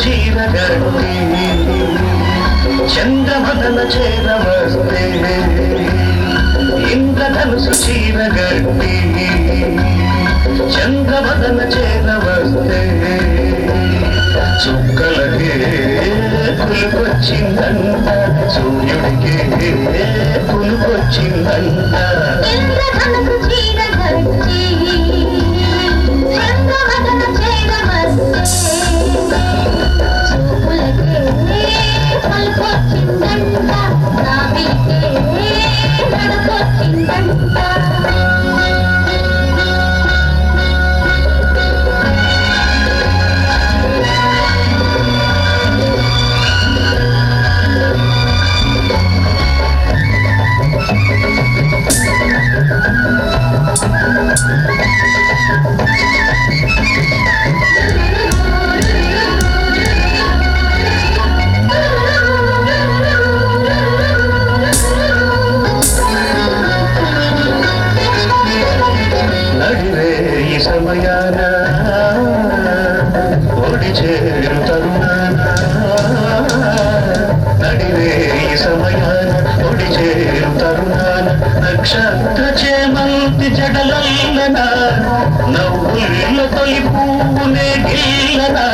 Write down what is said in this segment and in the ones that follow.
చీరగట్టి చంద్రమదన చేరవస్తే ఇంద్రధనుసు చీరగట్టి చంద్రమదన చేరవస్తే చుక్కలకే పులుకొచ్చిందంట. సూర్యుడికి పులుకొచ్చిందంట. నవ్వుల తొలి పువ్వునే గిల్లనా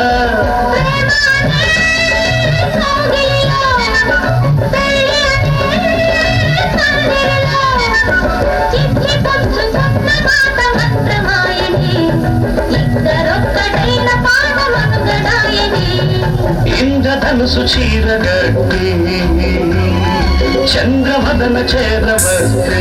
ఇంద్రధనుసు చీరగట్టి చంద్రవదన చేరవస్తే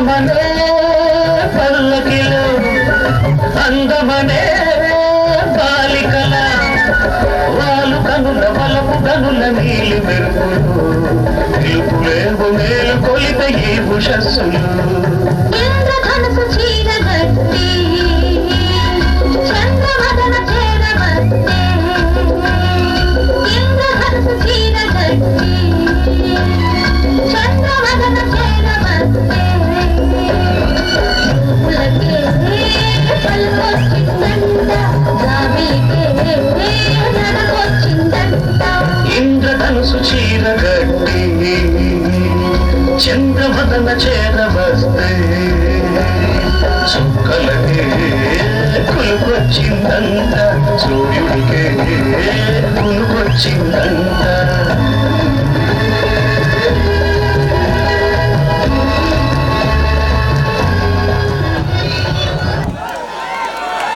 అందమనే పల్లకిలో అందమనే బాలికల వాళ్ళు కనుల బలపు కనుల నీలి మెరుపులు నిలుపులేవు మేలు కొలిత ఈ భుషస్సులు చంద్రవదన చేరవస్తే చుక్కలకే కులుకొచ్చిందంట సూర్యుడికే కులుకొచ్చిందంట